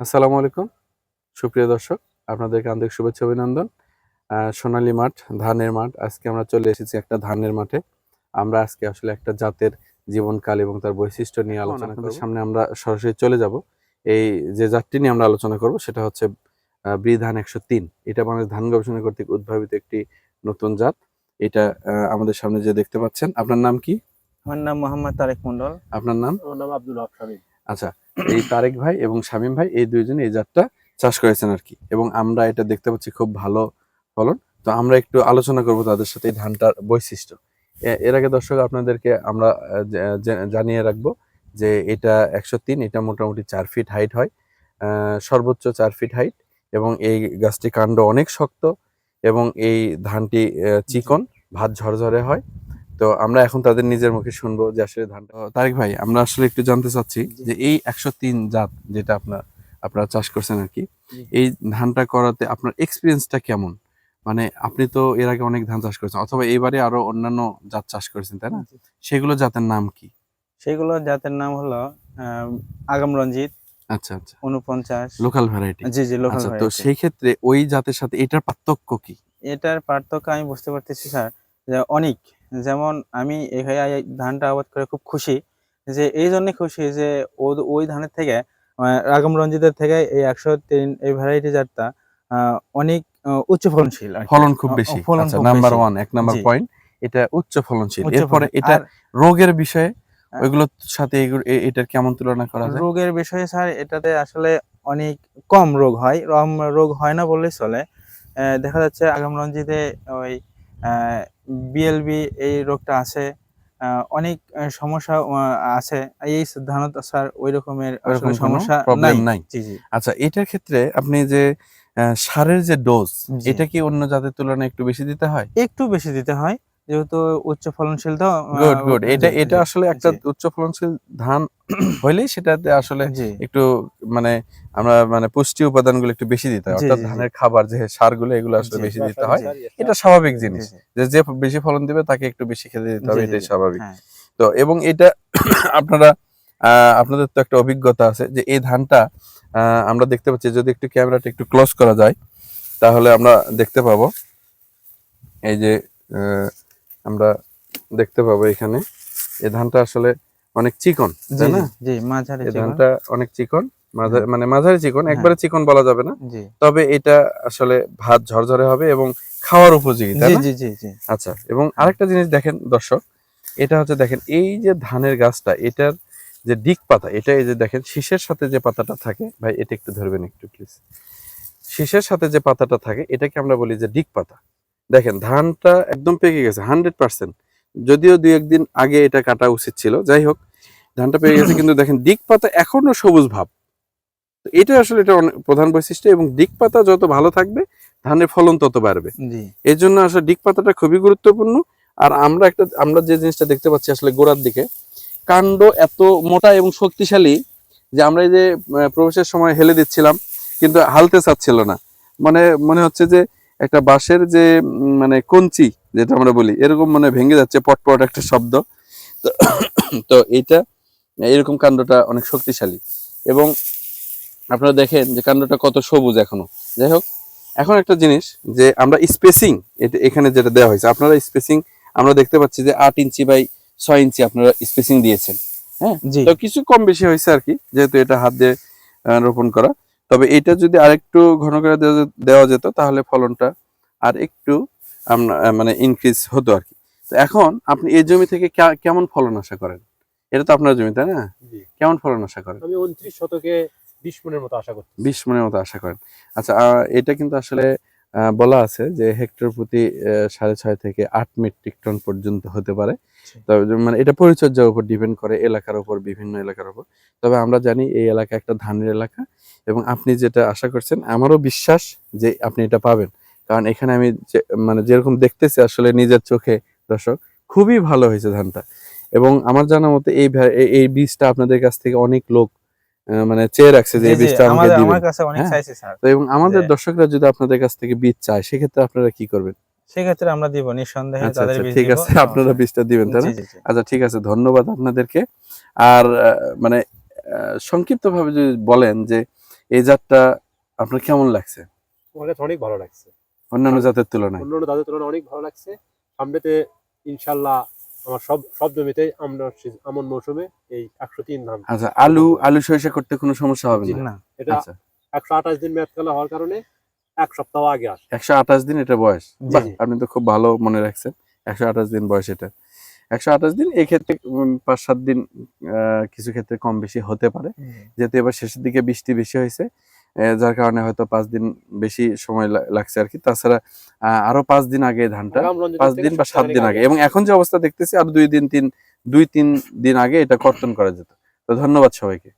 আসসালামু আলাইকুম। সুপ্রিয় দর্শক আপনাদেরকে আন্তরিক শুভেচ্ছা অভিনন্দন। আহ, সোনালী মাঠ ধানের মাঠ আজকে আমরা চলে এসেছি একটা ধানের মাঠে। আমরা আজকে আসলে একটা জাতের জীবনকাল এবং তার বৈশিষ্ট্য নিয়ে আলোচনা করব। সামনে আমরা সরাসরি চলে যাব। এই যে জাতটি নিয়ে আমরা আলোচনা করব সেটা হচ্ছে আহ, ব্রি ধান একশো তিন। এটা বাংলাদেশ ধান গবেষণা কর্তৃক উদ্ভাবিত একটি নতুন জাত। এটা আমাদের সামনে যে দেখতে পাচ্ছেন আপনার নাম কি? আমার নাম মোহাম্মদ তারেক মন্ডল আপনার নাম? আমার নাম আব্দুল হক আচ্ছা এই তারেক ভাই এবং শামীম ভাই, এই দুইজন এই জাতটা চাষ করেছেন আর কি। এবং আমরা এটা দেখতে পাচ্ছি খুব ভালো ফলন। তো আমরা একটু আলোচনা করব তাদের সাথে এই ধানটার বৈশিষ্ট্য। এর আগে দর্শক আপনাদেরকে আমরা জানিয়ে রাখব যে এটা একশো তিন, এটা মোটামুটি চার ফিট হাইট হয়। সর্বোচ্চ চার ফিট হাইট এবং এই গাছটি কাণ্ড অনেক শক্ত এবং এই ধানটি চিকন, ভাত ঝরঝরে হয়। তো আমরা এখন তাদের নিজের মুখে শুনব যে আসলে ধানটা তারেক ভাই আমরা আসলে একটু জানতে চাচ্ছি যে এই একশো তিন জাত যেটা আপনার আপনারা চাষ করছেন আর কি এই ধানটা করাতে আপনার এক্সপিরিয়েন্সটা কেমন? মানে আপনি তো এর আগে অনেক ধান চাষ করেছেন অথবা এবারে আরও অন্যান্য জাত চাষ করেছেন তাই না? সেগুলো জাতের নাম কি? সেগুলো জাতের নাম হলো আগাম রঞ্জিত আচ্ছা আচ্ছা। উনপঞ্চাশ লোকাল ভ্যারাইটি জি জি লোকাল আচ্ছা তো সেই ক্ষেত্রে ওই জাতের সাথে এটার পার্থক্য কি? এটার পার্থক্য আমি বুঝতে পারতেছি স্যার অনেক। যেমন আমি এখানে ধানটা আবাদ করে খুব খুশি যে এই জন্য খুশি যে ও- ওই ধানের থেকে আগাম রঞ্জিতের থেকে এই একশো তিন এই ভ্যারাইটি জাতটা অনেক উচ্চ ফলনশীল ফলন খুব বেশি। আচ্ছা নাম্বার ওয়ান এক নাম্বার পয়েন্ট এটা উচ্চ ফলনশীল। এরপরে এটা রোগের বিষয়ে আহ, ওইগুলোর সাথে এটার কেমন তুলনা করা যায়? রোগের বিষয়ে স্যার এটাতে আসলে অনেক কম রোগ হয়। রম রোগ হয় না বললেই চলে। দেখা যাচ্ছে আগাম রঞ্জিতে ওই বিএলবি এই রোগটা আছে। অনেক সমস্যা আছে। এই সিদ্ধান্ত স্যার ওই রকমের সমস্যা নাই। নাই? জি জি। আচ্ছা এটার ক্ষেত্রে আপনি যে সারের যে ডোজ। এটা কি অন্য জাতের তুলনায় একটু বেশি দিতে হয়? একটু বেশি দিতে হয়। যেহেতু উচ্চ ফলনশীল তো গুড গুড এটা এটা আসলে একটা উচ্চ ফলনশীল ধান হইলেই সেটাতে আসলে একটু মানে আমরা মানে পুষ্টি উপাদানগুলো একটু বেশি দিতে হয়। অর্থাৎ। ধানের খাবার যে সারগুলো এগুলো আসলে বেশি দিতে হয়। এটা স্বাভাবিক জিনিস। যে যে বেশি ফলন দিবে তাকে একটু বেশি খেতে দিতে হবে এটাই স্বাভাবিক। হ্যাঁ। তো এবং এটা আপনারা আহ, আপনাদের তো একটা অভিজ্ঞতা আছে যে এই ধানটা আহ, আমরা দেখতে পাচ্ছি যদি একটু ক্যামেরাটা একটু ক্লোজ করা যায় তাহলে আমরা দেখতে পাবো। এই যে আহ, আমরা দেখতে পাবো এখানে। এই ধানটা আসলে অনেক চিকন তাই না? জি, জি মাঝারি এই ধানটা অনেক চিকন মানে মাঝারি চিকন হ্যাঁ। একবারে চিকন বলা যাবে না। তবে এটা আসলে ভাত ঝরঝরে হবে এবং খাওয়ার উপযোগী তাই না? জি জি জি। আচ্ছা এবং আরেকটা জিনিস দেখেন দর্শক এটা হচ্ছে দেখেন এই যে ধানের গাছটা এটার যে দিক পাতা এটা এই যে দেখেন শীষের সাথে যে পাতাটা থাকে ভাই এটা একটু ধরবেন একটু প্লিজ শীষের সাথে যে পাতাটা থাকে এটাকে আমরা বলি যে দিক পাতা। দেখেন ধানটা একদম পেকে গেছে হান্ড্রেড পার্সেন্ট যদিও দুই একদিন আগে এটা কাটা উচিত ছিল যাই হোক ধানটা পেকে গেছে কিন্তু দেখেন দিক পাতা এখনও সবুজ ভাব। এটা আসলে এটা প্রধান বৈশিষ্ট্য এবং দিক পাতা যত ভালো থাকবে ধানের ফলন তত বাড়বে। এর জন্য আসলে দিক পাতাটা খুবই গুরুত্বপূর্ণ। আর আমরা একটা আমরা যে জিনিসটা দেখতে পাচ্ছি আসলে গোড়ার দিকে কাণ্ড এত মোটা এবং শক্তিশালী যে আমরা এই যে প্রবেশের সময় হেলে দিচ্ছিলাম কিন্তু হালতে চাচ্ছিল না। মানে মনে হচ্ছে যে একটা বাঁশের যে মানে কঞ্চি যেটা আমরা বলি এরকম মানে ভেঙে যাচ্ছে পটপট একটা শব্দ। তো তো এইটা এরকম কাণ্ডটা অনেক শক্তিশালী। এবং আপনারা দেখেন যে কাণ্ডটা কত সবুজ এখনও। যাই হোক এখন একটা জিনিস যে আমরা স্পেসিং এটা এখানে যেটা দেওয়া হয়েছে আপনারা স্পেসিং আমরা দেখতে পাচ্ছি যে আট ইঞ্চি বাই ছয় ইঞ্চি আপনারা স্পেসিং দিয়েছেন। হ্যাঁ? তো কিছু কম বেশি হয়েছে আর কি যেহেতু এটা হাত দিয়ে রোপণ করা। তবে এটা যদি আরেকটু ঘন করে দেওয়া যেত তাহলে ফলনটা আর একটু মানে ইনক্রিজ হতো আর কি। তো এখন আপনি এই জমি থেকে কেমন ফলন আশা করেন? এটা তো আপনার জমি তাই না? কেমন ফলন আশা করেন? আমি উনত্রিশ শতকে বিশ মনের মতো আশা করি বিশ মনের মতো আশা করেন। আচ্ছা এটা কিন্তু আসলে বলা আছে যে হেক্টর প্রতি সাড়ে ছয় থেকে আট মেট্রিক টন পর্যন্ত হতে পারে। তবে মানে এটা পরিচর্যার উপর ডিপেন্ড করে এলাকার উপর বিভিন্ন এলাকার উপর। তবে আমরা জানি এই এলাকা একটা ধানের এলাকা এবং আপনি যেটা আশা করছেন আমারও বিশ্বাস যে আপনি এটা পাবেন। কারণ এখানে আমি যে- মানে যেরকম দেখতেছি আসলে নিজের চোখে দর্শক খুবই ভালো হয়েছে ধানটা। এবং আমার জানা মতে এই এই- বীজটা আপনাদের কাছ থেকে অনেক লোক মানে চেয়ে রাখছে যে এই বীজটা আমাকে আমাদের দিবেন। আমার কাছে অনেক হ্যাঁ। চাইছে স্যার তো এবং আমাদের দর্শকরা যদি আপনাদের কাছ থেকে বীজ চায় সেক্ষেত্রে আপনারা কি করবেন? সেক্ষেত্রে আমরা দিব নিঃসন্দেহে আচ্ছা তাদের আচ্ছা বীজ ঠিক আছে আপনারা বীজটা দিবেন তাই না? জি আচ্ছা ঠিক আছে ধন্যবাদ আপনাদেরকে। আর আহ, মানে সংক্ষিপ্ত ভাবে যদি বলেন যে এই জাতটা আপনার কেমন লাগছে? আমার কাছে অনেক ভালো লাগছে। অন্যান্য জাতের তুলনায়। অন্যান্য দাদের তুলনায় অনেক ভালো লাগছে। সামনেতে ইনশাল্লাহ আমার সব সব জমিতেই আমরা আমন মৌসুমে এই একশো তিন ধান। আচ্ছা আলু আলু সরিষা করতে কোনো সমস্যা হবে না? না। এটা আচ্ছা। একশো আঠাশ দিন মেয়াদ কালা হওয়ার কারণে এক সপ্তাহ আগে আসে। একশো আঠাশ দিন এটা বয়স। আপনি তো খুব ভালো মনে রাখছেন। একশো আঠাশ দিন বয়স এটা। একশো আঠাশ দিন এক্ষেত্রে পাঁচ সাত দিন আহ, কিছু ক্ষেত্রে কম বেশি হতে পারে। যেহেতু এবার শেষের দিকে বৃষ্টি বেশি হয়েছে যার কারণে হয়তো পাঁচ দিন বেশি সময় লাগছে আর কি। তাছাড়া আহ, আরও পাঁচ দিন আগে ধানটা পাঁচ দিন বা সাত দিন আগে। এবং এখন যে অবস্থা দেখতেছি আর দুই দিন তিন দুই তিন দিন আগে এটা কর্তন করা যেত। তো ধন্যবাদ সবাইকে।